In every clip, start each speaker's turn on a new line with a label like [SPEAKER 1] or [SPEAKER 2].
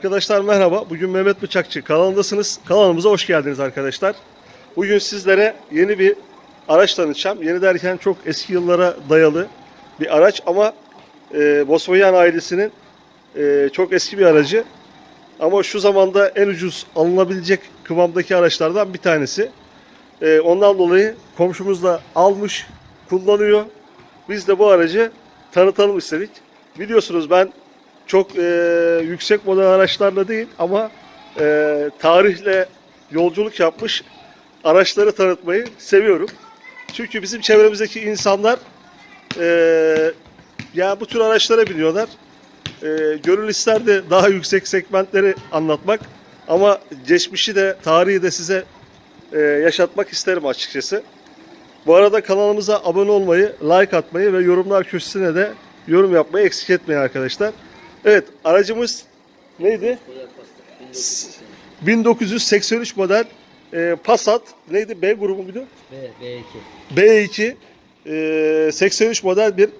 [SPEAKER 1] Arkadaşlar merhaba. Bugün Mehmet Bıçakçı kanalındasınız. Kanalımıza hoş geldiniz arkadaşlar. Bugün sizlere yeni bir araç tanıtacağım. Yeni derken çok eski yıllara dayalı bir araç ama e, Volkswagen ailesinin e, çok eski bir aracı. Ama şu zamanda en ucuz alınabilecek kıvamdaki araçlardan bir tanesi. E, ondan dolayı komşumuz da almış, kullanıyor. Biz de bu aracı tanıtalım istedik. Biliyorsunuz ben çok e, yüksek model araçlarla değil ama e, tarihle yolculuk yapmış araçları tanıtmayı seviyorum. Çünkü bizim çevremizdeki insanlar e, ya bu tür araçlara biniyorlar. E, gönül isterdi daha yüksek segmentleri anlatmak ama geçmişi de tarihi de size e, yaşatmak isterim açıkçası. Bu arada kanalımıza abone olmayı, like atmayı ve yorumlar köşesine de yorum yapmayı eksik etmeyin arkadaşlar. Evet aracımız neydi? 1983 model e, Passat neydi? B grubu muydu?
[SPEAKER 2] B, B2.
[SPEAKER 1] B2 e, 83 model bir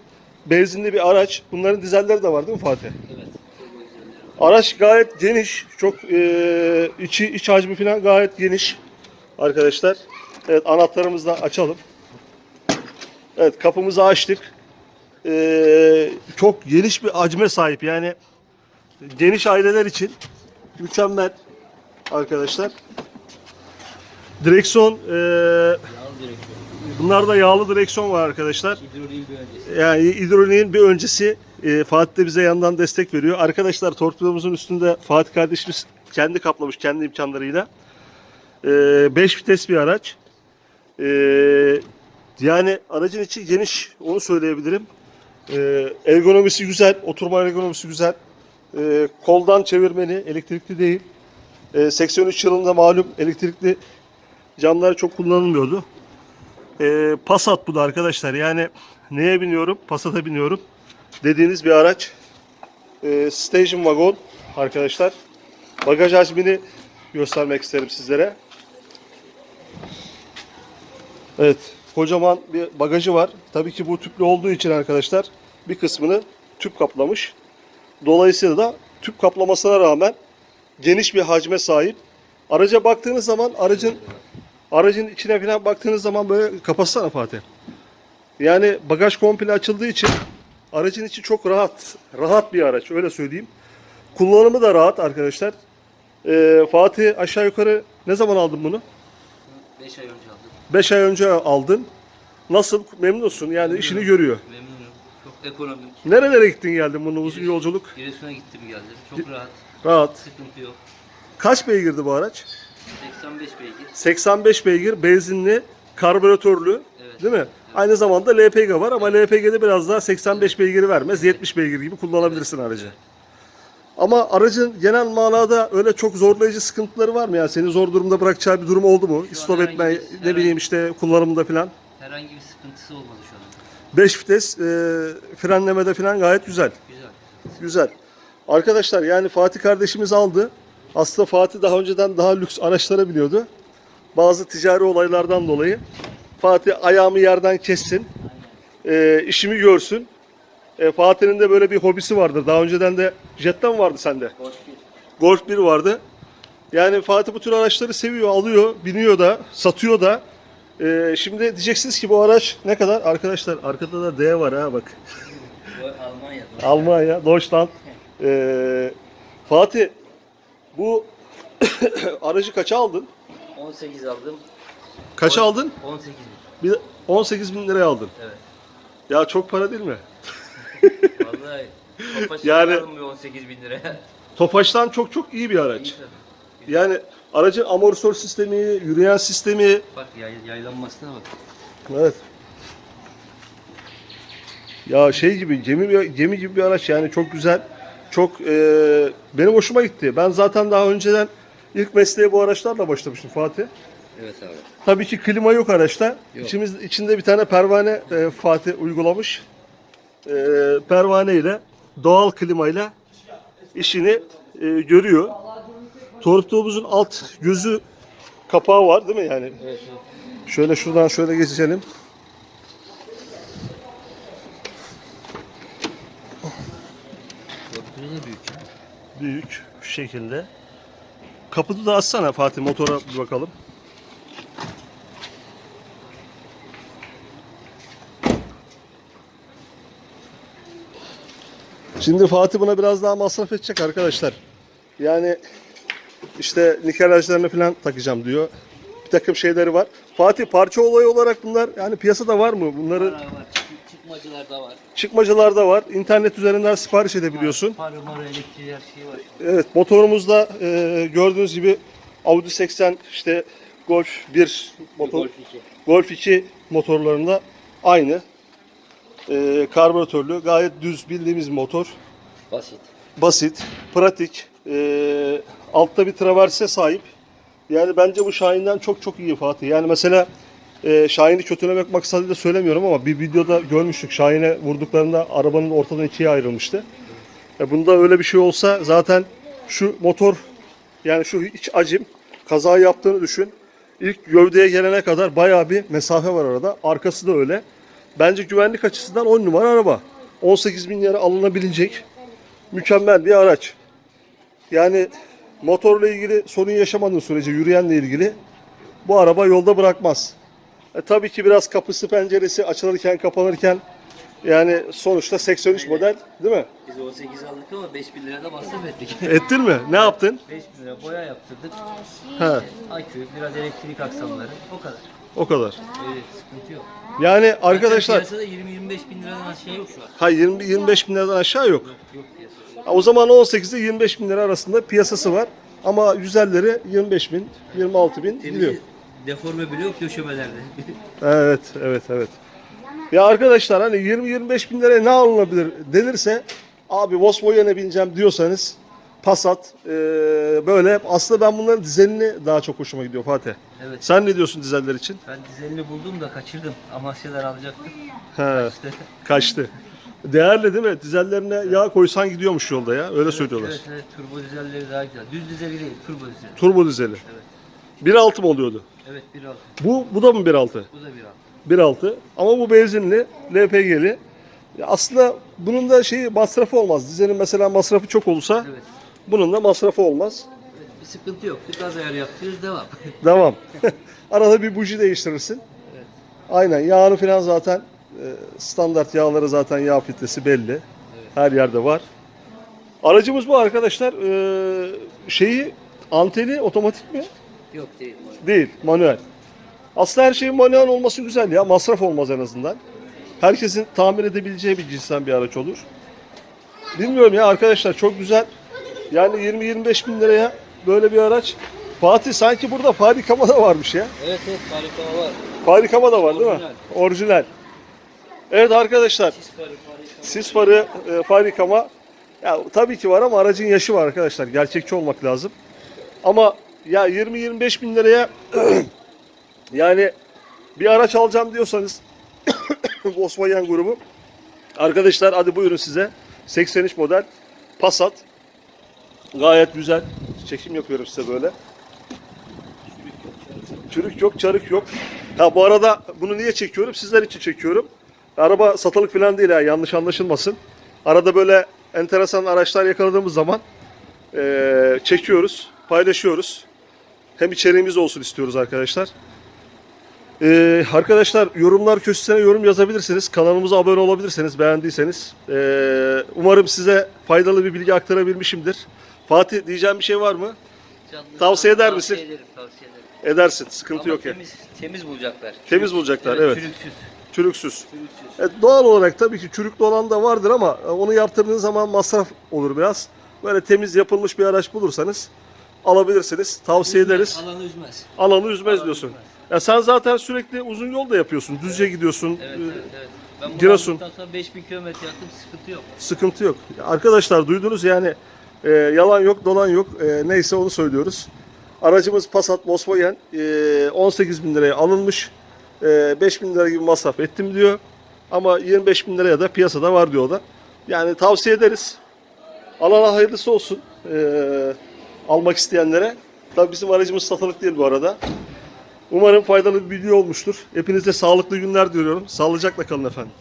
[SPEAKER 1] benzinli bir araç. Bunların dizelleri de var değil mi Fatih?
[SPEAKER 2] Evet.
[SPEAKER 1] Araç gayet geniş. Çok e, içi iç hacmi falan gayet geniş arkadaşlar. Evet anahtarımızı da açalım. Evet kapımızı açtık. E, çok geniş bir hacme sahip. Yani geniş aileler için mükemmel arkadaşlar. Direksiyon e, bunlarda yağlı direksiyon var arkadaşlar. Yani hidroliğin bir öncesi e, Fatih de bize yandan destek veriyor. Arkadaşlar torpidomuzun üstünde Fatih kardeşimiz kendi kaplamış kendi imkanlarıyla. 5 vites bir araç. E, yani aracın içi geniş onu söyleyebilirim. E, ergonomisi güzel, oturma ergonomisi güzel. E, koldan çevirmeli, elektrikli değil. E, 83 yılında malum elektrikli camlar çok kullanılmıyordu. E, Passat bu da arkadaşlar. Yani neye biniyorum? Passat'a biniyorum. Dediğiniz bir araç. E, station wagon arkadaşlar. Bagaj hacmini göstermek isterim sizlere. Evet. Kocaman bir bagajı var. Tabii ki bu tüplü olduğu için arkadaşlar bir kısmını tüp kaplamış. Dolayısıyla da tüp kaplamasına rağmen geniş bir hacme sahip. Araca baktığınız zaman aracın aracın içine falan baktığınız zaman böyle kapatsana Fatih. Yani bagaj komple açıldığı için aracın içi çok rahat. Rahat bir araç öyle söyleyeyim. Kullanımı da rahat arkadaşlar. Ee, Fatih aşağı yukarı ne zaman aldın bunu?
[SPEAKER 2] 5 ay önce aldım.
[SPEAKER 1] 5 ay önce aldın. Nasıl? Memnunsun yani işini görüyor.
[SPEAKER 2] Memnunum. Çok ekonomik.
[SPEAKER 1] Nerelere gittin geldin bunun uzun yolculuk?
[SPEAKER 2] Giresun'a gittim geldim. Çok rahat.
[SPEAKER 1] Rahat.
[SPEAKER 2] Sıkıntı yok.
[SPEAKER 1] Kaç beygirdi bu araç?
[SPEAKER 2] 85 beygir.
[SPEAKER 1] 85 beygir benzinli, karbüratörlü.
[SPEAKER 2] Evet.
[SPEAKER 1] Değil mi? Aynı zamanda LPG var ama LPG'de biraz daha 85 beygiri vermez. 70 beygir gibi kullanabilirsin aracı. Ama aracın genel manada öyle çok zorlayıcı sıkıntıları var mı? Yani seni zor durumda bırakacağı bir durum oldu mu?
[SPEAKER 2] Şu an
[SPEAKER 1] Stop
[SPEAKER 2] herhangi
[SPEAKER 1] etme,
[SPEAKER 2] bir-
[SPEAKER 1] ne bileyim işte kullanımında falan.
[SPEAKER 2] Herhangi bir sıkıntısı olmadı şu an.
[SPEAKER 1] 5 vites e, frenlemede falan gayet güzel.
[SPEAKER 2] Güzel.
[SPEAKER 1] Güzel. Arkadaşlar yani Fatih kardeşimiz aldı. Aslında Fatih daha önceden daha lüks araçlara biniyordu. Bazı ticari olaylardan dolayı Fatih ayağımı yerden kessin. e, işimi görsün. E, Fatih'in de böyle bir hobisi vardır. Daha önceden de Jetta mı vardı sende?
[SPEAKER 2] Hoş
[SPEAKER 1] Golf 1 vardı. Yani Fatih bu tür araçları seviyor, alıyor, biniyor da, satıyor da. E, şimdi diyeceksiniz ki bu araç ne kadar? Arkadaşlar arkada da D var ha bak.
[SPEAKER 2] Bu Almanya'da.
[SPEAKER 1] Almanya, Deutschland. Ee, Fatih, bu aracı kaça aldın?
[SPEAKER 2] 18 aldım.
[SPEAKER 1] Kaça aldın?
[SPEAKER 2] 18 bin.
[SPEAKER 1] Bir 18 bin liraya aldın.
[SPEAKER 2] Evet.
[SPEAKER 1] Ya çok para değil mi?
[SPEAKER 2] Vallahi
[SPEAKER 1] Yani-
[SPEAKER 2] bir 18 bin liraya.
[SPEAKER 1] Tofaş'tan çok çok iyi bir
[SPEAKER 2] İyi
[SPEAKER 1] araç.
[SPEAKER 2] tabii.
[SPEAKER 1] Yani aracın amortisör sistemi, yürüyen sistemi,
[SPEAKER 2] Bak yay, yaylanmasına bak.
[SPEAKER 1] evet. Ya şey gibi gemi gemi gibi bir araç yani çok güzel. Çok e, benim hoşuma gitti. Ben zaten daha önceden ilk mesleğe bu araçlarla başlamıştım Fatih.
[SPEAKER 2] Evet abi.
[SPEAKER 1] Tabii ki klima yok araçta.
[SPEAKER 2] Yok.
[SPEAKER 1] İçimiz, içinde bir tane pervane e, Fatih uygulamış. E, pervane ile doğal klimayla işini e, görüyor. Torpidomuzun alt gözü kapağı var değil mi yani?
[SPEAKER 2] Evet.
[SPEAKER 1] Şöyle şuradan şöyle geçelim.
[SPEAKER 2] Büyük.
[SPEAKER 1] Büyük. Şu şekilde. Kaputu da açsana Fatih motora bir bakalım. Şimdi Fatih buna biraz daha masraf edecek arkadaşlar. Yani işte nikelajlarını falan takacağım diyor. Bir takım şeyleri var. Fatih parça olayı olarak bunlar yani piyasada var mı? Bunları
[SPEAKER 2] Var, var. Çık- Çıkmacılar da var.
[SPEAKER 1] var. İnternet üzerinden sipariş edebiliyorsun.
[SPEAKER 2] Farı marı elektriği her şey var.
[SPEAKER 1] Evet motorumuzda e, gördüğünüz gibi Audi 80 işte Golf 1 motor
[SPEAKER 2] Golf 2.
[SPEAKER 1] Golf 2 motorlarında aynı. E, karbüratörlü gayet düz bildiğimiz motor.
[SPEAKER 2] Basit.
[SPEAKER 1] Basit, pratik. e, altta bir traverse sahip. Yani bence bu Şahin'den çok çok iyi Fatih. Yani mesela e, Şahin'i kötülemek maksadıyla söylemiyorum ama bir videoda görmüştük. Şahin'e vurduklarında arabanın ortadan ikiye ayrılmıştı. E, bunda öyle bir şey olsa zaten şu motor yani şu iç acim kaza yaptığını düşün. İlk gövdeye gelene kadar bayağı bir mesafe var arada. Arkası da öyle. Bence güvenlik açısından 10 numara araba. 18 bin lira alınabilecek mükemmel bir araç. Yani motorla ilgili sorun yaşamadığın sürece yürüyenle ilgili bu araba yolda bırakmaz. E, tabii ki biraz kapısı penceresi açılırken kapanırken yani sonuçta 83 model değil mi?
[SPEAKER 2] Biz 18 aldık ama 5000 lira da masraf ettik.
[SPEAKER 1] Ettin mi? Ne yaptın?
[SPEAKER 2] 5000 lira boya yaptırdık.
[SPEAKER 1] He,
[SPEAKER 2] Akü, biraz elektrik aksamları. O kadar.
[SPEAKER 1] O kadar.
[SPEAKER 2] Evet sıkıntı yok.
[SPEAKER 1] Yani arkadaşlar
[SPEAKER 2] Piyasada 20-25 bin liradan aşağı yok şu an.
[SPEAKER 1] ha 20 25 bin liradan aşağı yok.
[SPEAKER 2] Yok, yok piyasada.
[SPEAKER 1] O zaman 18 ile 25 bin lira arasında piyasası var. Ama güzelleri 25 bin, 26 bin gidiyor.
[SPEAKER 2] Deforme bile yok döşemelerde.
[SPEAKER 1] Evet, evet, evet. Ya arkadaşlar hani 20-25 bin liraya ne alınabilir denirse abi Volkswagen'e bineceğim diyorsanız Passat eee, böyle aslında ben bunların dizelini daha çok hoşuma gidiyor Fatih.
[SPEAKER 2] Evet.
[SPEAKER 1] Sen ne diyorsun dizeller için?
[SPEAKER 2] Ben dizelini buldum da kaçırdım. Amasyalar alacaktım.
[SPEAKER 1] He,
[SPEAKER 2] İşte.
[SPEAKER 1] kaçtı. Değerli değil mi? Dizellerine yağ koysan gidiyormuş yolda ya. Öyle söylüyorlar.
[SPEAKER 2] Evet, evet. Turbo dizelleri daha güzel. Düz dizeli değil, turbo dizeli.
[SPEAKER 1] Turbo dizeli.
[SPEAKER 2] Evet.
[SPEAKER 1] 1.6 mı oluyordu?
[SPEAKER 2] Evet 1.6.
[SPEAKER 1] Bu bu da mı 1.6?
[SPEAKER 2] Bu da 1.6.
[SPEAKER 1] 1.6 ama bu benzinli, LPG'li. Ya aslında bunun da şeyi masrafı olmaz. Dizelin mesela masrafı çok olursa
[SPEAKER 2] Evet.
[SPEAKER 1] bunun da masrafı olmaz.
[SPEAKER 2] Evet. Sıkıntı yok. Bir gaz ayarı yapıyoruz devam.
[SPEAKER 1] Devam. Arada bir buji değiştirirsin.
[SPEAKER 2] Evet.
[SPEAKER 1] Aynen yağını falan zaten e, standart yağları zaten yağ filtresi belli. Her yerde var. Aracımız bu arkadaşlar. E, şeyi anteni otomatik mi?
[SPEAKER 2] yok değil.
[SPEAKER 1] Değil, manuel. Aslında her şeyin manuel olması güzel ya. Masraf olmaz en azından. Herkesin tamir edebileceği bir cinsten bir araç olur. Bilmiyorum ya arkadaşlar çok güzel. Yani 20-25 bin liraya böyle bir araç. Fatih sanki burada farikama da varmış ya.
[SPEAKER 2] Evet evet harika var.
[SPEAKER 1] Farikama da var değil mi?
[SPEAKER 2] Orijinal.
[SPEAKER 1] Orijinal. Evet arkadaşlar
[SPEAKER 2] Sis farı
[SPEAKER 1] sis farı e, farikama ya tabii ki var ama aracın yaşı var arkadaşlar. Gerçekçi olmak lazım. Ama ya 20-25 bin liraya yani bir araç alacağım diyorsanız Volkswagen grubu arkadaşlar hadi buyurun size 83 model Passat gayet güzel çekim yapıyorum size böyle çürük yok çarık yok ha bu arada bunu niye çekiyorum sizler için çekiyorum araba satılık falan değil ha yanlış anlaşılmasın arada böyle enteresan araçlar yakaladığımız zaman eee, çekiyoruz paylaşıyoruz hem içeriğimiz olsun istiyoruz arkadaşlar. Ee, arkadaşlar yorumlar köşesine yorum yazabilirsiniz. Kanalımıza abone olabilirsiniz beğendiyseniz. Ee, umarım size faydalı bir bilgi aktarabilmişimdir. Fatih diyeceğim bir şey var mı?
[SPEAKER 2] Canlı
[SPEAKER 1] Tavsiye eder
[SPEAKER 2] tavsiye
[SPEAKER 1] misin?
[SPEAKER 2] Ederim, tavsiye ederim.
[SPEAKER 1] Edersin. Sıkıntı
[SPEAKER 2] Ama
[SPEAKER 1] yok ya.
[SPEAKER 2] temiz, temiz bulacaklar.
[SPEAKER 1] Temiz bulacaklar, evet.
[SPEAKER 2] Çürüksüz.
[SPEAKER 1] Çürüksüz.
[SPEAKER 2] Çürüksüz.
[SPEAKER 1] Evet, doğal olarak tabii ki çürüklü olan da vardır ama e, onu yaptırdığın zaman masraf olur biraz. Böyle temiz yapılmış bir araç bulursanız alabilirsiniz. Tavsiye
[SPEAKER 2] Üzmez,
[SPEAKER 1] ederiz.
[SPEAKER 2] Alanı üzmez.
[SPEAKER 1] Alanı üzmez
[SPEAKER 2] Alanı
[SPEAKER 1] diyorsun.
[SPEAKER 2] üzmez.
[SPEAKER 1] Ya sen zaten sürekli uzun yol da yapıyorsun. Düzce gidiyorsun.
[SPEAKER 2] Evet
[SPEAKER 1] Ee,
[SPEAKER 2] evet evet. Ben
[SPEAKER 1] Giresun.
[SPEAKER 2] sonra 5000 kilometre yaptım sıkıntı yok.
[SPEAKER 1] Sıkıntı yok. Arkadaşlar duydunuz yani e, yalan yok dolan yok. E, neyse onu söylüyoruz. Aracımız Passat Volkswagen e, 18 bin liraya alınmış. E, 5 bin lira gibi masraf ettim diyor. Ama 25 bin liraya da piyasada var diyor da. Yani tavsiye ederiz. Alana hayırlısı olsun. E, almak isteyenlere. Tabii bizim aracımız satılık değil bu arada. Umarım faydalı bir video olmuştur. Hepinize sağlıklı günler diliyorum. Sağlıcakla kalın efendim.